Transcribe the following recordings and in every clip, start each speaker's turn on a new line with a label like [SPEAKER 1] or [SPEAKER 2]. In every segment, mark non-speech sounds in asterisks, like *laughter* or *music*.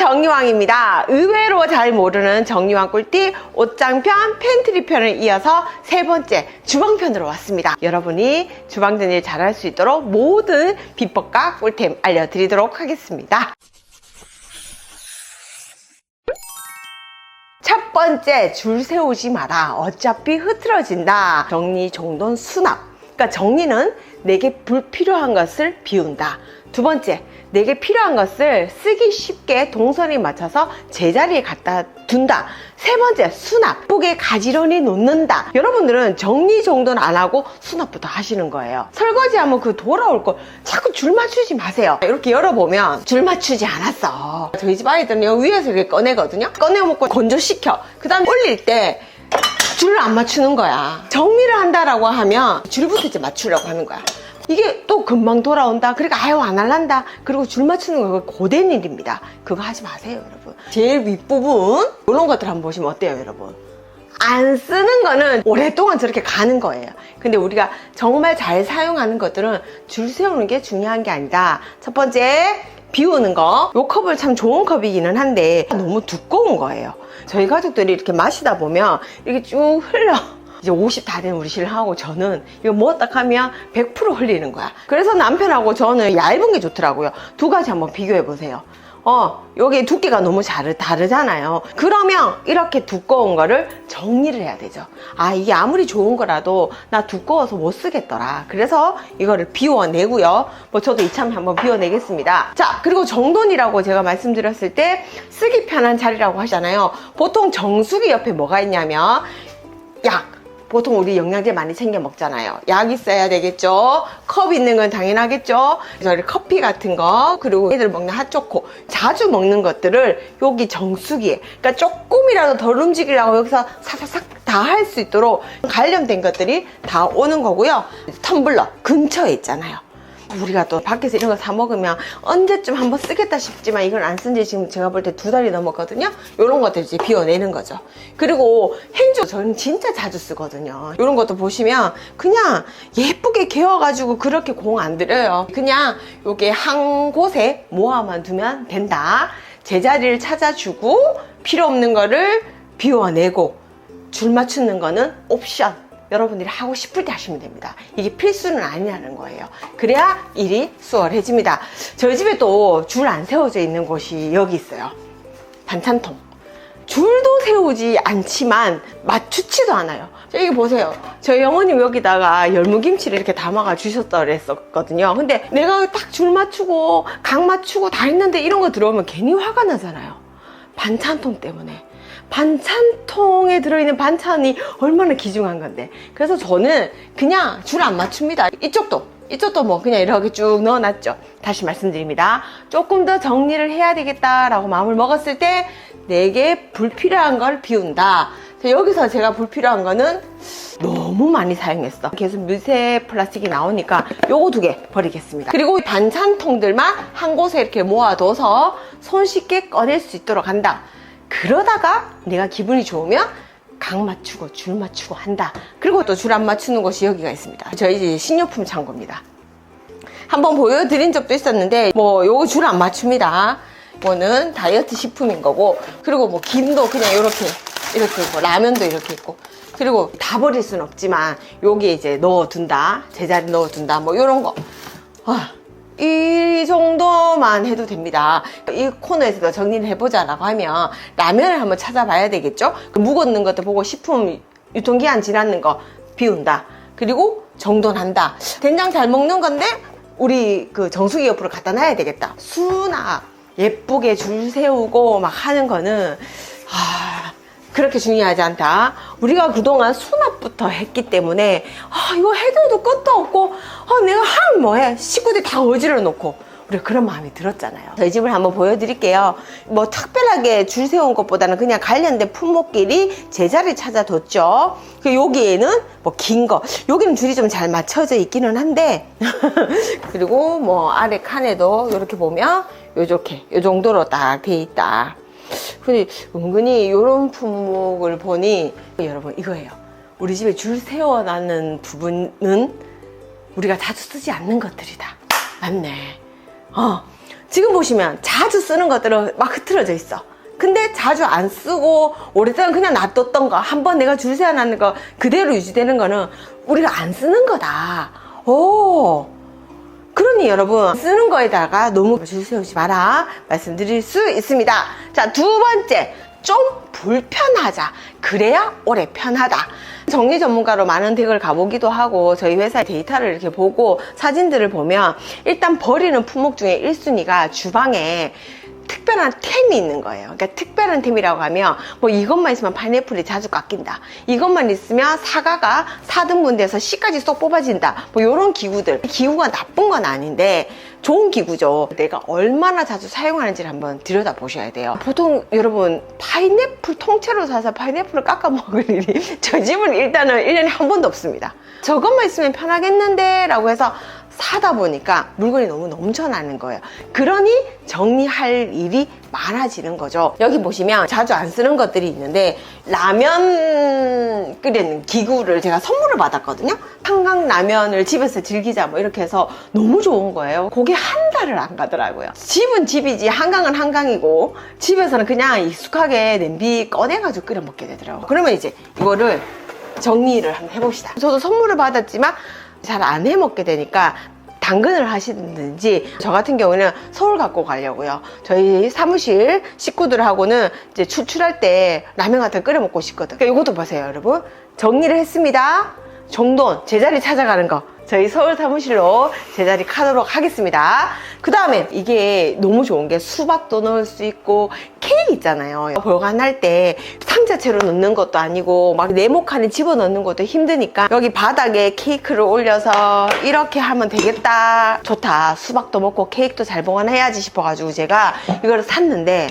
[SPEAKER 1] 정리왕입니다. 의외로 잘 모르는 정리왕 꿀팁 옷장편, 팬트리 편을 이어서 세 번째 주방편으로 왔습니다. 여러분이 주방 정리 잘할 수 있도록 모든 비법과 꿀템 알려드리도록 하겠습니다. 첫 번째 줄 세우지 마라. 어차피 흐트러진다. 정리, 정돈, 수납. 그러니까 정리는 내게 불필요한 것을 비운다. 두 번째, 내게 필요한 것을 쓰기 쉽게 동선에 맞춰서 제자리에 갖다 둔다. 세 번째, 수납. 예쁘게 가지런히 놓는다. 여러분들은 정리 정돈 안 하고 수납부터 하시는 거예요. 설거지하면 그 돌아올 걸 자꾸 줄 맞추지 마세요. 이렇게 열어보면 줄 맞추지 않았어. 저희 집 아이들은 여기 위에서 이렇게 꺼내거든요. 꺼내먹고 건조시켜. 그 다음에 올릴 때 줄을 안 맞추는 거야. 정리를 한다라고 하면 줄부터 이제 맞추려고 하는 거야. 이게 또 금방 돌아온다. 그러니까 아유 안 할란다. 그리고 줄 맞추는 거 고된 일입니다. 그거 하지 마세요, 여러분. 제일 윗부분 이런 것들 한번 보시면 어때요, 여러분? 안 쓰는 거는 오랫동안 저렇게 가는 거예요. 근데 우리가 정말 잘 사용하는 것들은 줄 세우는 게 중요한 게 아니다. 첫 번째, 비우는 거. 요 컵을 참 좋은 컵이기는 한데 너무 두꺼운 거예요. 저희 가족들이 이렇게 마시다 보면 이렇게 쭉 흘러. 이제 50 다 된 우리 신랑하고 저는 이거 먹었다 하면 100% 흘리는 거야. 그래서 남편하고 저는 얇은 게 좋더라고요. 두 가지 한번 비교해 보세요. 어, 여기 두께가 너무 잘, 다르잖아요. 그러면 이렇게 두꺼운 거를 정리를 해야 되죠. 아, 이게 아무리 좋은 거라도 나 두꺼워서 못 쓰겠더라. 그래서 이거를 비워내고요. 뭐 저도 이참에 한번 비워내겠습니다. 자, 그리고 정돈이라고 제가 말씀드렸을 때 쓰기 편한 자리라고 하잖아요. 보통 정수기 옆에 뭐가 있냐면 약. 보통 우리 영양제 많이 챙겨 먹잖아요. 약 있어야 되겠죠. 컵 있는 건 당연하겠죠. 저희 커피 같은 거 그리고 애들 먹는 핫초코 자주 먹는 것들을 여기 정수기에 그러니까 조금이라도 덜 움직이려고 여기서 사사삭 다 할 수 있도록 관련된 것들이 다 오는 거고요. 텀블러 근처에 있잖아요. 우리가 또 밖에서 이런 거 사 먹으면 언제쯤 한번 쓰겠다 싶지만 이걸 안 쓴 지 지금 제가 볼 때 두 달이 넘었거든요. 이런 것들 이제 비워내는 거죠. 그리고 행주 저는 진짜 자주 쓰거든요. 이런 것도 보시면 그냥 예쁘게 개어가지고 그렇게 공 안 들여요. 그냥 요게 한 곳에 모아만 두면 된다. 제자리를 찾아주고 필요 없는 거를 비워내고 줄 맞추는 거는 옵션. 여러분들이 하고 싶을 때 하시면 됩니다. 이게 필수는 아니라는 거예요. 그래야 일이 수월해집니다. 저희 집에 또 줄 안 세워져 있는 곳이 여기 있어요. 반찬통. 줄도 세우지 않지만 맞추지도 않아요. 여기 보세요. 저희 어머님 여기다가 열무김치를 이렇게 담아가 주셨다 그랬었거든요. 근데 내가 딱 줄 맞추고 각 맞추고 다 했는데 이런 거 들어오면 괜히 화가 나잖아요. 반찬통 때문에. 반찬통에 들어있는 반찬이 얼마나 귀중한 건데. 그래서 저는 그냥 줄 안 맞춥니다. 이쪽도. 이쪽도 뭐 그냥 이렇게 쭉 넣어놨죠. 다시 말씀드립니다. 조금 더 정리를 해야 되겠다라고 마음을 먹었을 때 내게 불필요한 걸 비운다. 여기서 제가 불필요한 거는 너무 많이 사용했어. 계속 미세 플라스틱이 나오니까 요거 두 개 버리겠습니다. 그리고 반찬통들만 한 곳에 이렇게 모아둬서 손쉽게 꺼낼 수 있도록 한다. 그러다가 내가 기분이 좋으면 각 맞추고 줄 맞추고 한다. 그리고 또 줄 안 맞추는 곳이 여기가 있습니다. 저희 집 식료품 창고입니다. 한번 보여드린 적도 있었는데 뭐 요거 줄 안 맞춥니다. 이거는 다이어트 식품인 거고 그리고 뭐 김도 그냥 이렇게 이렇게 있고 라면도 이렇게 있고 그리고 다 버릴 순 없지만 여기에 이제 넣어둔다 제자리 넣어둔다 뭐 이런 거 아, 이 정도만 해도 됩니다. 이 코너에서도 정리를 해보자 라고 하면 라면을 한번 찾아봐야 되겠죠? 그 묵었는 것도 보고 식품 유통기한 지났는 거 비운다. 그리고 정돈한다. 된장 잘 먹는 건데 우리 그 정수기 옆으로 갖다 놔야 되겠다. 수납 예쁘게 줄 세우고 막 하는 거는 아, 그렇게 중요하지 않다. 우리가 그동안 수납부터 했기 때문에 아 이거 해줘도 끝도 없고 아 내가 하면 뭐해 식구들 다 어지러 놓고 우리 그런 마음이 들었잖아요. 저희 집을 한번 보여드릴게요. 뭐 특별하게 줄 세운 것보다는 그냥 관련된 품목끼리 제자리 찾아뒀죠. 그 여기에는 뭐 긴 거, 여기는 줄이 좀 잘 맞춰져 있기는 한데 *laughs* 그리고 뭐 아래 칸에도 이렇게 보면 요렇게 요 정도로 딱 돼 있다. 근데 은근히 이런 품목을 보니 여러분 이거예요. 우리 집에 줄 세워놨는 부분은 우리가 자주 쓰지 않는 것들이다. 맞네. 어, 지금 보시면 자주 쓰는 것들은 막 흐트러져 있어. 근데 자주 안 쓰고 오랫동안 그냥 놔뒀던 거, 한 번 내가 줄 세워놨는 거 그대로 유지되는 거는 우리가 안 쓰는 거다. 오. 그러니 여러분 쓰는 거에다가 너무 줄 세우지 마라 말씀드릴 수 있습니다. 자, 두 번째. 좀 불편하자. 그래야 오래 편하다. 정리 전문가로 많은 댁을 가보기도 하고 저희 회사의 데이터를 이렇게 보고 사진들을 보면 일단 버리는 품목 중에 1순위가 주방에 특별한 템이 있는 거예요. 그러니까 특별한 템이라고 하면 뭐 이것만 있으면 파인애플이 자주 깎인다. 이것만 있으면 사과가 4등분 돼서 씨까지 쏙 뽑아진다. 뭐 이런 기구들. 기구가 나쁜 건 아닌데 좋은 기구죠. 내가 얼마나 자주 사용하는지를 한번 들여다 보셔야 돼요. 보통 여러분 파인애플 통째로 사서 파인애플을 깎아 먹을 일이 *laughs* 저 집은 일단은 1년에 한 번도 없습니다. 저것만 있으면 편하겠는데 라고 해서 사다 보니까 물건이 너무 넘쳐나는 거예요. 그러니 정리할 일이 많아지는 거죠. 여기 보시면 자주 안 쓰는 것들이 있는데 라면 끓이는 기구를 제가 선물을 받았거든요. 한강 라면을 집에서 즐기자 뭐 이렇게 해서 너무 좋은 거예요. 그게 한 달을 안 가더라고요. 집은 집이지 한강은 한강이고 집에서는 그냥 익숙하게 냄비 꺼내가지고 끓여 먹게 되더라고요. 그러면 이제 이거를 정리를 한번 해봅시다. 저도 선물을 받았지만 잘 안 해 먹게 되니까 당근을 하시든지 저 같은 경우는 서울 갖고 가려고요. 저희 사무실 식구들하고는 이제 출출할 때 라면 같은 거 끓여 먹고 싶거든. 그러니까 이것도 보세요, 여러분. 정리를 했습니다. 정돈 제자리 찾아가는 거. 저희 서울 사무실로 제자리 가도록 하겠습니다. 그 다음에 이게 너무 좋은 게 수박도 넣을 수 있고 케이크 있잖아요. 보관할 때 상자채로 넣는 것도 아니고 막 네모칸에 집어넣는 것도 힘드니까 여기 바닥에 케이크를 올려서 이렇게 하면 되겠다. 좋다. 수박도 먹고 케이크도 잘 보관해야지 싶어가지고 제가 이거를 샀는데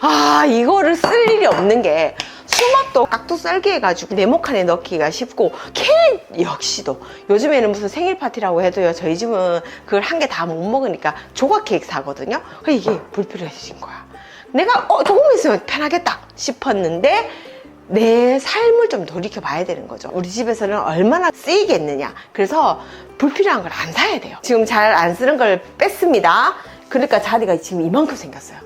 [SPEAKER 1] 아 이거를 쓸 일이 없는 게 수박도 깍두 썰기 해가지고 네모칸에 넣기가 쉽고 케이크 역시도 요즘에는 무슨 생일 파티라고 해도요 저희 집은 그걸 한 개 다 못 먹으니까 조각 케이크 사거든요 그 이게 불필요해진 거야 내가 어 조금 있으면 편하겠다 싶었는데 내 삶을 좀 돌이켜 봐야 되는 거죠. 우리 집에서는 얼마나 쓰이겠느냐. 그래서 불필요한 걸 안 사야 돼요. 지금 잘 안 쓰는 걸 뺐습니다. 그러니까 자리가 지금 이만큼 생겼어요.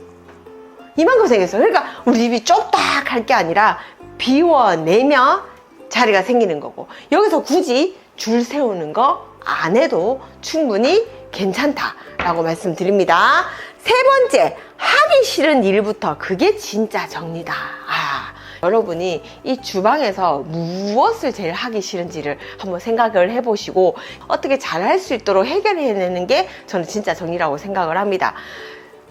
[SPEAKER 1] 이만큼 생겼어요. 그러니까 우리 집이 좁딱 할 게 아니라 비워내면 자리가 생기는 거고 여기서 굳이 줄 세우는 거 안 해도 충분히 괜찮다라고 말씀드립니다. 세 번째, 하기 싫은 일부터 그게 진짜 정리다. 아, 여러분이 이 주방에서 무엇을 제일 하기 싫은지를 한번 생각을 해보시고 어떻게 잘 할 수 있도록 해결해내는 게 저는 진짜 정리라고 생각을 합니다.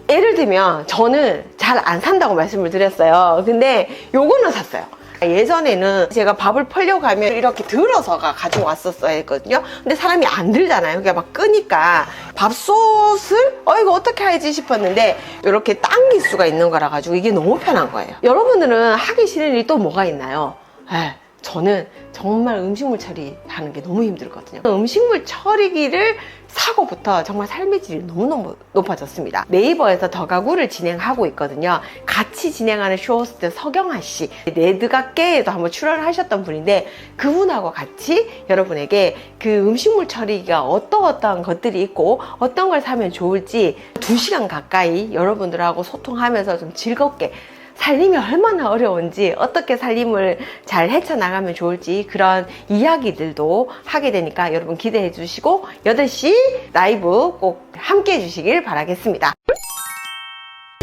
[SPEAKER 1] 예를 들면 저는 잘 안 산다고 말씀을 드렸어요. 근데 요거는 샀어요. 예전에는 제가 밥을 펄려고 하면 이렇게 들어서가 가지고 왔었어야 했거든요. 근데 사람이 안 들잖아요. 그게 막 끄니까 밥솥을 어 이거 어떻게 하지 싶었는데 이렇게 당길 수가 있는 거라 가지고 이게 너무 편한 거예요. 여러분들은 하기 싫은 일이 또 뭐가 있나요? 에, 저는 정말 음식물 처리하는 게 너무 힘들거든요. 음식물 처리기를 사고부터 정말 삶의 질이 너무너무 높아졌습니다. 네이버에서 더 가구를 진행하고 있거든요. 같이 진행하는 쇼호스트 서경아 씨, 레드가게에도 한번 출연을 하셨던 분인데 그분하고 같이 여러분에게 그 음식물 처리기가 어떠어떠한 것들이 있고 어떤 걸 사면 좋을지 2시간 가까이 여러분들하고 소통하면서 좀 즐겁게 살림이 얼마나 어려운지 어떻게 살림을 잘 헤쳐나가면 좋을지 그런 이야기들도 하게 되니까 여러분 기대해 주시고 8시 라이브 꼭 함께 해 주시길 바라겠습니다.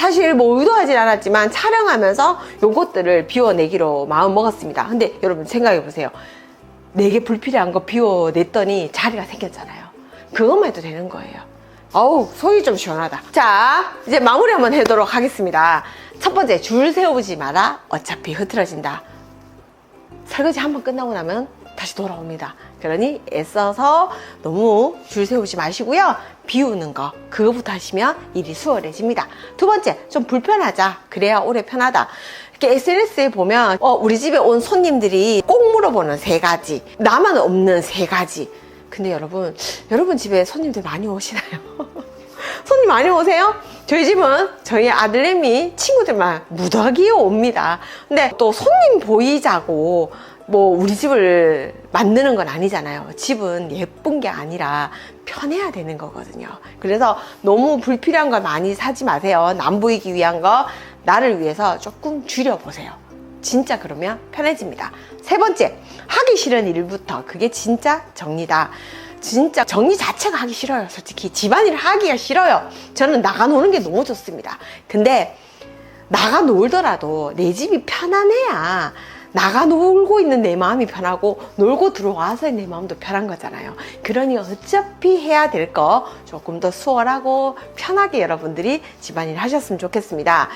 [SPEAKER 1] 사실 뭐 의도하진 않았지만 촬영하면서 요것들을 비워내기로 마음 먹었습니다. 근데 여러분 생각해 보세요. 내게 불필요한 거 비워냈더니 자리가 생겼잖아요. 그것만 해도 되는 거예요. 어우, 속이 좀 시원하다. 자, 이제 마무리 한번 해도록 하겠습니다. 첫 번째, 줄 세우지 마라. 어차피 흐트러진다. 설거지 한 번 끝나고 나면 다시 돌아옵니다. 그러니 애써서 너무 줄 세우지 마시고요. 비우는 거, 그거부터 하시면 일이 수월해집니다. 두 번째, 좀 불편하자. 그래야 오래 편하다. 이렇게 SNS에 보면, 어, 우리 집에 온 손님들이 꼭 물어보는 세 가지. 나만 없는 세 가지. 근데 여러분, 여러분 집에 손님들 많이 오시나요? *laughs* 손님 많이 오세요? 저희 집은 저희 아들내미 친구들만 무더기에 옵니다. 근데 또 손님 보이자고 뭐 우리 집을 만드는 건 아니잖아요. 집은 예쁜 게 아니라 편해야 되는 거거든요. 그래서 너무 불필요한 걸 많이 사지 마세요. 남 보이기 위한 거 나를 위해서 조금 줄여보세요. 진짜 그러면 편해집니다. 세 번째, 하기 싫은 일부터 그게 진짜 정리다. 진짜 정리 자체가 하기 싫어요. 솔직히 집안일 하기가 싫어요. 저는 나가 노는 게 너무 좋습니다. 근데 나가 놀더라도 내 집이 편안해야 나가 놀고 있는 내 마음이 편하고 놀고 들어와서 내 마음도 편한 거잖아요. 그러니 어차피 해야 될 거 조금 더 수월하고 편하게 여러분들이 집안일 하셨으면 좋겠습니다.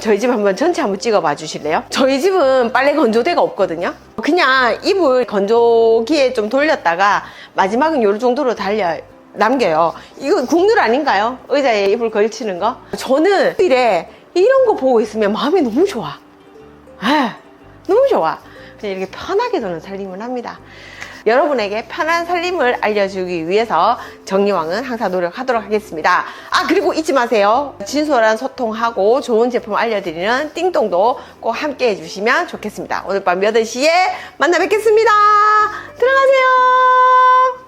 [SPEAKER 1] 저희 집 한번 전체 한번 찍어봐 주실래요? 저희 집은 빨래 건조대가 없거든요. 그냥 이불 건조기에 좀 돌렸다가 마지막은 요 정도로 달려 남겨요. 이거 국룰 아닌가요? 의자에 이불 걸치는 거? 저는 일에 이런 거 보고 있으면 마음이 너무 좋아. 아, 너무 좋아 그냥 이렇게 편하게 저는 살림을 합니다 여러분에게 편한 살림을 알려주기 위해서 정리왕은 항상 노력하도록 하겠습니다. 아 그리고 잊지 마세요. 진솔한 소통하고 좋은 제품 알려드리는 띵동도 꼭 함께 해주시면 좋겠습니다. 오늘 밤 8시에 만나 뵙겠습니다. 들어가세요.